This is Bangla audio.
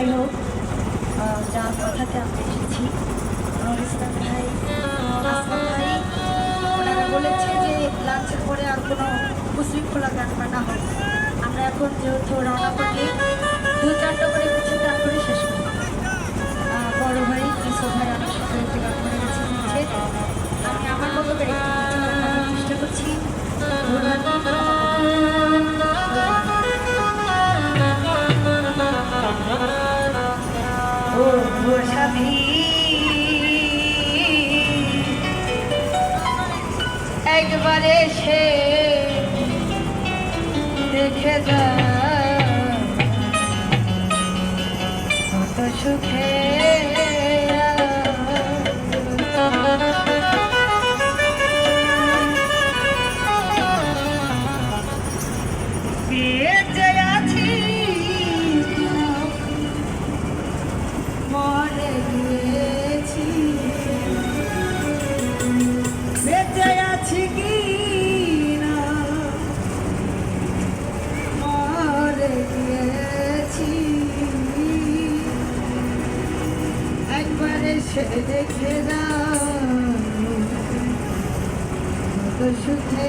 যাই হোক যা কথাতে আমরা এসেছি ইসলাম ভাই। ভাই, ওনারা বলেছে যে লাঞ্চের পরে আর কোনো খোলা গান না। হয় আমরা এখন যেহেতু রওনা করি আমি একবার এসে দেখে যা কত সুখে Yeah. এসে দেখে দাও সুখে